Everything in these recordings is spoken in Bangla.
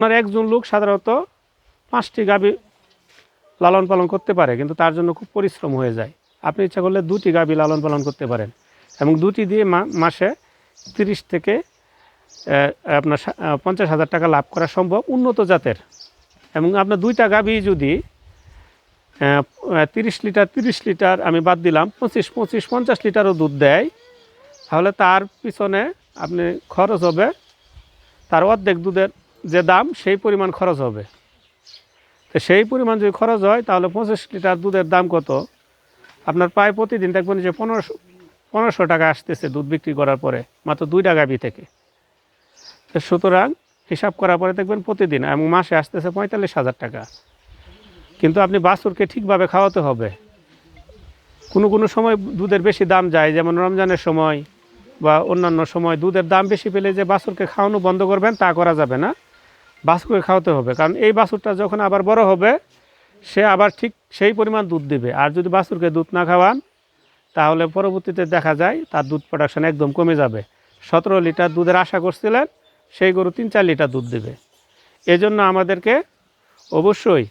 আপনার একজন লোক সাধারণত পাঁচটি গাভী লালন পালন করতে পারে, কিন্তু তার জন্য খুব পরিশ্রম হয়ে যায়। আপনি ইচ্ছা করলে দুটি গাভী লালন পালন করতে পারেন এবং দুটি দিয়ে মাসে তিরিশ থেকে আপনার পঞ্চাশ হাজার টাকা লাভ করা সম্ভব উন্নত জাতের। এবং আপনার দুইটা গাভী যদি তিরিশ লিটার তিরিশ লিটার আমি বাদ দিলাম, পঁচিশ পঁচিশ, পঞ্চাশ লিটারও দুধ দেয়, তাহলে তার পিছনে আপনি খরচ হবে তার অর্ধেক দুধের যে দাম, সেই পরিমাণ খরচ হবে। তো সেই পরিমাণ যদি খরচ হয়, তাহলে পঁচিশ লিটার দুধের দাম কত? আপনার প্রায় প্রতিদিন দেখবেন যে পনেরোশো পনেরোশো টাকা আসতেছে দুধ বিক্রি করার পরে, মাত্র দুই টাকা গাভি থেকে। তো সুতরাং হিসাব করার পরে দেখবেন প্রতিদিন, এবং মাসে আসতেছে পঁয়তাল্লিশ হাজার টাকা। কিন্তু আপনি বাছুরকে ঠিকভাবে খাওয়াতে হবে। কোনো কোনো সময় দুধের বেশি দাম যায়, যেমন রমজানের সময় বা অন্যান্য সময় দুধের দাম বেশি পেলে যে বাছুরকে খাওয়ানো বন্ধ করবেন, তা করা যাবে না। বাছুরকে খাওয়াতে হবে। কারণ এই বাছুরটা যখন আবার বড় হবে, সে আবার ঠিক সেই পরিমাণ দুধ দিবে। আর যদি বাছুরকে দুধ না খাওয়ান, তাহলে পরবর্তীতে দেখা যায় তার দুধ প্রোডাকশন একদম কমে যাবে। সতেরো লিটার দুধের আশা করছিলেন, সেই গরু তিন চার লিটার দুধ দেবে। এজন্য আমাদেরকে অবশ্যই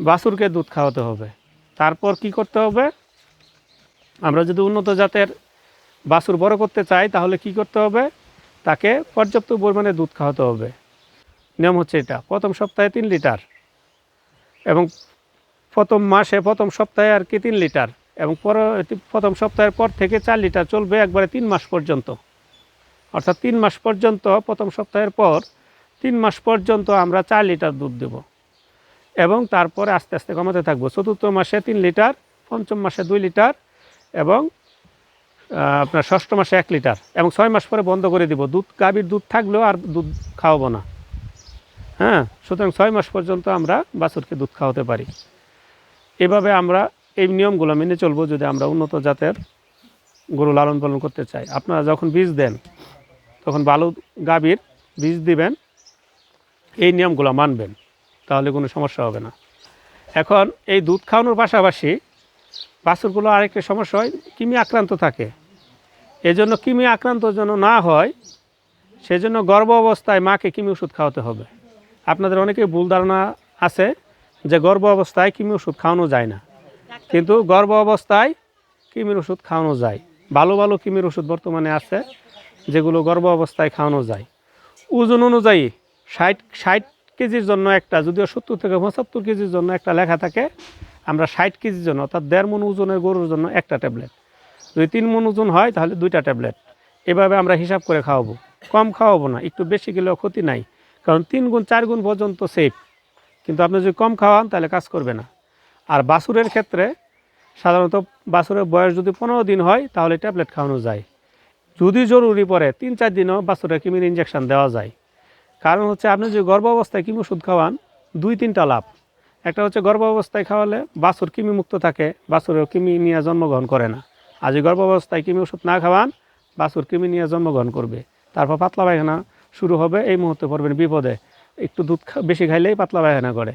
বাছুরকে দুধ খাওয়াতে হবে। তারপর কি করতে হবে? আমরা যদি উন্নত জাতের বাছুর বড় করতে চাই, তাহলে কি করতে হবে? তাকে পর্যাপ্ত পরিমাণে দুধ খাওয়াতে হবে। নিয়ম হচ্ছে এটা। প্রথম সপ্তাহে তিন লিটার এবং প্রথম মাসে প্রথম সপ্তাহে আর কি তিন লিটার এবং পর প্রথম সপ্তাহের পর থেকে চার লিটার চলবে একবারে তিন মাস পর্যন্ত। অর্থাৎ তিন মাস পর্যন্ত প্রথম সপ্তাহের পর তিন মাস পর্যন্ত আমরা চার লিটার দুধ দেব এবং তারপরে আস্তে আস্তে কমাতে থাকব। চতুর্থ মাসে তিন লিটার, পঞ্চম মাসে দুই লিটার এবং আপনার ষষ্ঠ মাসে এক লিটার এবং ছয় মাস পরে বন্ধ করে দিব। দুধ, গাভীর দুধ থাকলেও আর দুধ খাওয়াবো না। হ্যাঁ? সুতরাং ছয় মাস পর্যন্ত আমরা বাছুরকে দুধ খাওয়াতে পারি। এভাবে আমরা এই নিয়মগুলো মেনে চলবো যদি আমরা উন্নত জাতের গরু লালন পালন করতে চাই। আপনারা যখন বীজ দেন, তখন ভালো গাভীর বীজ দিবেন, এই নিয়মগুলো মানবেন, তাহলে কোনো সমস্যা হবে না। এখন এই দুধ খাওয়ানোর পাশাপাশি বাছুরগুলো আরেকটা সমস্যা হয়, কিমি আক্রান্ত থাকে। এজন্য কিমি আক্রান্ত যেন না হয়, সেজন্য গর্ভ অবস্থায় মাকে কিমি ওষুধ খাওয়াতে হবে। আপনাদের অনেকেই ভুল ধারণা আছে যে গর্ভ অবস্থায় কিমি ওষুধ খাওয়ানো যায় না। কিন্তু গর্ভ অবস্থায় কিমির ওষুধ খাওয়ানো যায়। ভালো ভালো কিমির ওষুধ বর্তমানে আছে যেগুলো গর্ভ অবস্থায় খাওয়ানো যায়। ওজন অনুযায়ী ষাট ষাট কেজির জন্য একটা, যদিও সত্তর থেকে পঁচাত্তর কেজির জন্য একটা লেখা থাকে, আমরা ষাট কেজির জন্য, অর্থাৎ দেড় মন ওজনের গরুর জন্য একটা ট্যাবলেট। যদি তিন মন ওজন হয়, তাহলে দুইটা ট্যাবলেট। এভাবে আমরা হিসাব করে খাওয়াবো। কম খাওয়াবো না, একটু বেশি গেলেও ক্ষতি নাই। কারণ তিন গুণ, চার গুণ পর্যন্ত সেফ কিন্তু আপনি যদি কম খাওয়ান, তাহলে কাজ করবে না। আর বাছুরের ক্ষেত্রে, সাধারণত বাছুরের বয়স যদি পনেরো দিন হয়, তাহলে ট্যাবলেট খাওয়ানো যায়। যদি জরুরি পড়ে, তিন চার দিনও বাছুরের কিমির ইঞ্জেকশন দেওয়া যায়। কারণ হচ্ছে, আপনি যদি গর্ভ অবস্থায় কিমি ওষুধ খাওয়ান, দুই তিনটা লাভ। একটা হচ্ছে গর্ভ অবস্থায় খাওয়ালে বাছুর কিমি মুক্ত থাকে বাছুরের কিমি নিয়ে জন্মগ্রহণ করে না। আর যদি গর্ভ অবস্থায় কিমি ওষুধ না খাওয়ান বাছুর কিমি নিয়ে জন্মগ্রহণ করবে। তারপর পাতলা পায়খানা শুরু হবে এই মুহূর্তে পড়বেন বিপদে। একটু দুধ বেশি খাইলেই পাতলা পায়খানা করে।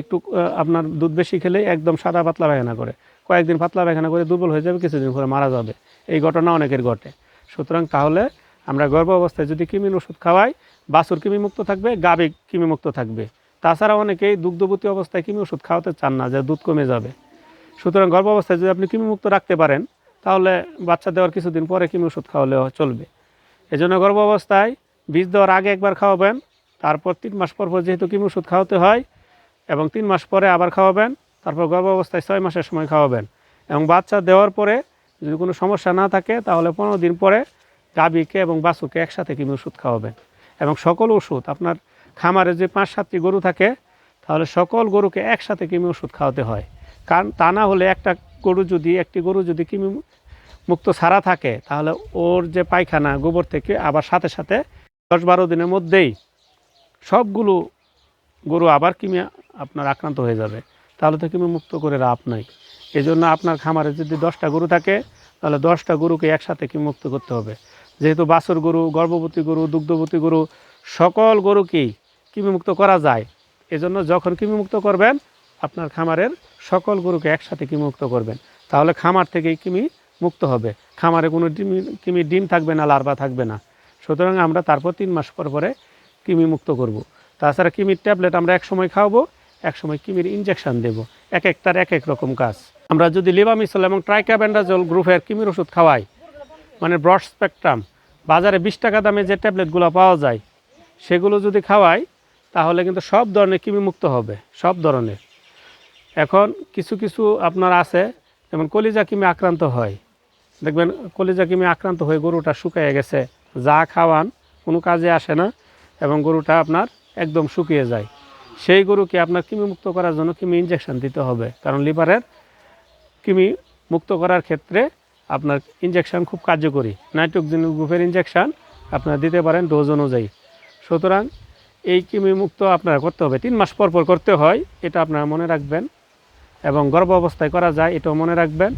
একটু আপনার দুধ বেশি খেলেই একদম সাদা পাতলা পায়খানা করে। কয়েকদিন পাতলা পায়খানা করে দুর্বল হয়ে যাবে, কিছুদিন পরে মারা যাবে। এই ঘটনা অনেকের ঘটে। সুতরাং তাহলে আমরা গর্ভ অবস্থায় যদি কিমির ওষুধ খাওয়াই, বাছুর কিমি মুক্ত থাকবে গাবে কিমি মুক্ত থাকবে। তাছাড়া অনেকেই দুগ্ধবতী অবস্থায় কিমি ওষুধ খাওয়াতে চান না, যে দুধ কমে যাবে। সুতরাং গর্ভ অবস্থায় যদি আপনি কিমি মুক্ত রাখতে পারেন, তাহলে বাচ্চা দেওয়ার কিছুদিন পরে কিমি ওষুধ খাওয়ালে চলবে। এজন্য গর্ভ অবস্থায় বীজ দেওয়ার আগে একবার খাওয়াবেন, তারপর তিন মাস পর পর যেহেতু কিমি ওষুধ খাওয়াতে হয়, এবং তিন মাস পরে আবার খাওয়াবেন, তারপর গর্ভ অবস্থায় ছয় মাসের সময় খাওয়াবেন। এবং বাচ্চা দেওয়ার পরে যদি কোনো সমস্যা না থাকে, তাহলে পনেরো দিন পরে গাভীকে এবং বাছুরকে একসাথে কিমি ওষুধ খাওয়াবেন। এবং সকল ওষুধ, আপনার খামারে যে পাঁচ সাতটি গরু থাকে, তাহলে সকল গরুকে একসাথে কিমি ওষুধ খাওয়াতে হয়। কারণ তা না হলে একটা গরু যদি, একটি গরু যদি কিমি মুক্ত ছাড়া থাকে, তাহলে ওর যে পায়খানা গোবর থেকে আবার সাথে সাথে দশ বারো দিনের মধ্যেই সবগুলো গরু আবার কিমি আপনার আক্রান্ত হয়ে যাবে। তাহলে তো কিমি মুক্ত করে লাভ নাই। এই জন্য আপনার খামারে যদি দশটা গরু থাকে, তাহলে দশটা গরুকে একসাথে কিমি মুক্ত করতে হবে। যেহেতু বাছুর গরু, গর্ভবতী গরু, দুগ্ধবতী গরু, সকল গরুকেই কৃমিমুক্ত করা যায়। এজন্য যখন কৃমিমুক্ত করবেন, আপনার খামারের সকল গরুকে একসাথে কৃমিমুক্ত করবেন। তাহলে খামার থেকেই কৃমি মুক্ত হবে। খামারে কোনো ডিম, কিমি ডিম থাকবে না, লার্ভা থাকবে না। সুতরাং আমরা তারপর তিন মাস পর পরে কৃমি মুক্ত করব। তাছাড়া কিমির ট্যাবলেট আমরা এক সময় খাওয়াবো, এক সময় কিমির ইঞ্জেকশন দেব। এক একটার এক এক রকম কাজ। আমরা যদি লিবামিসল এবং ট্রাইকাবেন্ডাজল গ্রুপের কিমির ওষুধ খাওয়াই মানে ব্রড স্পেকট্রাম বাজারে বিশ টাকা দামে যে ট্যাবলেটগুলো পাওয়া যায়, সেগুলো যদি খাওয়াই, তাহলে কিন্তু সব ধরনের কৃমি মুক্ত হবে, সব ধরনের। এখন কিছু কিছু আপনার আছে, যেমন কলিজা কিমি আক্রান্ত হয়। দেখবেন কলিজা কিমি আক্রান্ত হয়ে গরুটা শুকিয়ে গেছে। যা খাওয়ান, কোনো কাজে আসে না এবং গরুটা আপনার একদম শুকিয়ে যায়। সেই গরুকে আপনার কৃমি মুক্ত করার জন্য কৃমি ইঞ্জেকশন দিতে হবে। কারণ লিভারের কৃমি মুক্ত করার ক্ষেত্রে আপনার ইঞ্জেকশন খুব কার্যকরী। নাইট্রোজেন গ্রুপের ইঞ্জেকশন আপনারা দিতে পারেন ডোজ অনুযায়ী। সুতরাং এই কৃমি মুক্ত আপনারা করতে হবে। তিন মাস পর পর করতে হয়, এটা আপনারা মনে রাখবেন এবং গর্ভ অবস্থায় করা যায়, এটাও মনে রাখবেন।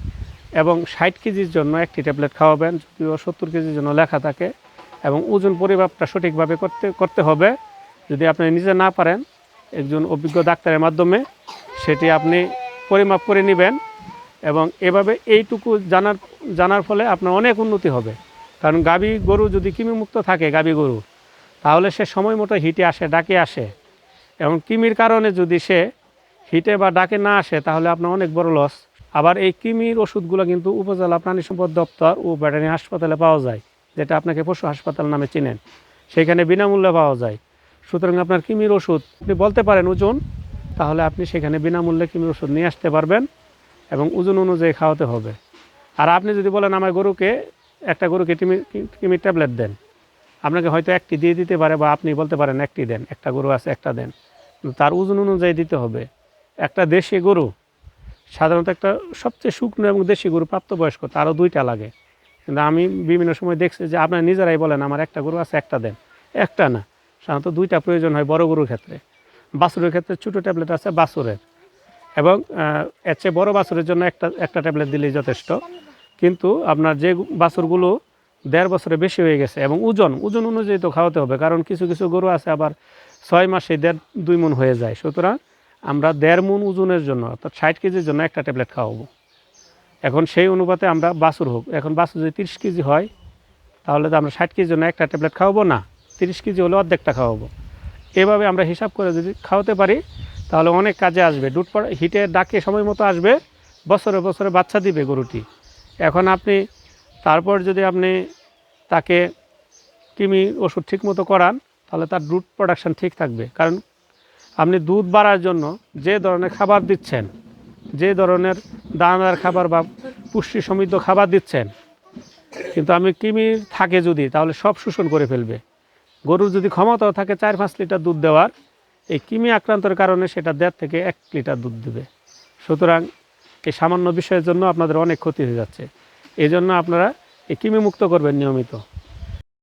এবং ষাট কেজির জন্য একটি ট্যাবলেট খাওয়াবেন, যদিও সত্তর কেজির জন্য লেখা থাকে এবং ওজন পরিমাপটা সঠিকভাবে করতে করতে হবে। যদি আপনি নিজে না পারেন, একজন অভিজ্ঞ ডাক্তারের মাধ্যমে সেটি আপনি পরিমাপ করে নেবেন এবং এভাবে এইটুকু জানার জানার ফলে আপনার অনেক উন্নতি হবে। কারণ গাবি গরু যদি কৃমিমুক্ত থাকে, গাবি গরু, তাহলে সে সময় মতো হিটে আসে, ডাকে আসে। এবং কৃমির কারণে যদি সে হিটে বা ডাকে না আসে, তাহলে আপনার অনেক বড় লস আবার এই কৃমির ওষুধগুলো কিন্তু উপজেলা প্রাণী সম্পদ দপ্তর ও ব্যাটারি হাসপাতালে পাওয়া যায়, যেটা আপনাকে পশু হাসপাতাল নামে চিনেন। সেখানে বিনামূল্যে পাওয়া যায়। সুতরাং আপনার কৃমির ওষুধ, আপনি বলতে পারেন ওজন, তাহলে আপনি সেখানে বিনামূল্যে কৃমির ওষুধ নিয়ে আসতে পারবেন এবং ওজন অনুযায়ী খাওয়াতে হবে। আর আপনি যদি বলেন আমার গরুকে, একটা গরুকে কৃমি, কৃমির ট্যাবলেট দেন, আপনাকে হয়তো একটি দিয়ে দিতে পারে বা আপনি বলতে পারেন একটি দেন, একটা গরু আছে, একটা দেন। তার ওজন অনুযায়ী দিতে হবে। একটা দেশি গরু সাধারণত একটা সবচেয়ে শুকনো এবং দেশি গরু প্রাপ্তবয়স্ক তারও দুইটা লাগে। কিন্তু আমি বিভিন্ন সময় দেখছি যে আপনারা নিজেরাই বলেন, আমার একটা গরু আছে, একটা দেন। একটা না। সাধারণত দুইটা প্রয়োজন হয় বড় গরুর ক্ষেত্রে। বাছুরের ক্ষেত্রে ছোটো ট্যাবলেট আছে বাছুরের। এবং এর চেয়ে বড়ো বাছুরের জন্য একটা একটা ট্যাবলেট দিলেই যথেষ্ট। কিন্তু আপনার যে বাছুরগুলো দেড় বছরে বেশি হয়ে গেছে এবং ওজন ওজন অনুযায়ী তো খাওয়াতে হবে, কারণ কিছু কিছু গরু আছে আবার ছয় মাসে দেড়, দুই মন হয়ে যায়। সুতরাং আমরা দেড় মন ওজনের জন্য, অর্থাৎ ষাট কেজির জন্য একটা ট্যাবলেট খাওয়াবো। এখন সেই অনুপাতে আমরা বাছুর হোক, এখন বাছুর যদি তিরিশ কেজি হয়, তাহলে তো আমরা ষাট কেজির জন্য একটা ট্যাবলেট খাওয়াবো না, তিরিশ কেজি হলে অর্ধেকটা খাওয়াবো। এভাবে আমরা হিসাব করে যদি খাওয়াতে পারি, তাহলে অনেক কাজে আসবে। দুধ পড়া, হিটে ডাকে সময় মতো আসবে, বছরে বছরে বাচ্চা দিবে গরুটি। এখন আপনি, তারপর যদি আপনি তাকে কৃমি ওষুধ ঠিক মতো করান, তাহলে তার দুধ প্রোডাকশান ঠিক থাকবে। কারণ আপনি দুধ বাড়ার জন্য যে ধরনের খাবার দিচ্ছেন, যে ধরনের দানাদার খাবার বা পুষ্টি সমৃদ্ধ খাবার দিচ্ছেন, কিন্তু আমি কৃমির থাকে যদি, তাহলে সব শোষণ করে ফেলবে। গরুর যদি ক্ষমতাও থাকে চার পাঁচ লিটার দুধ দেওয়ার, এই কৃমি আক্রান্তর কারণে সেটা দেড় থেকে এক লিটার দুধ দেবে। সুতরাং এই সামান্য বিষয়ের জন্য আপনাদের অনেক ক্ষতি হয়ে যাচ্ছে। এই জন্য আপনারা এই কৃমি মুক্ত করবেন নিয়মিত।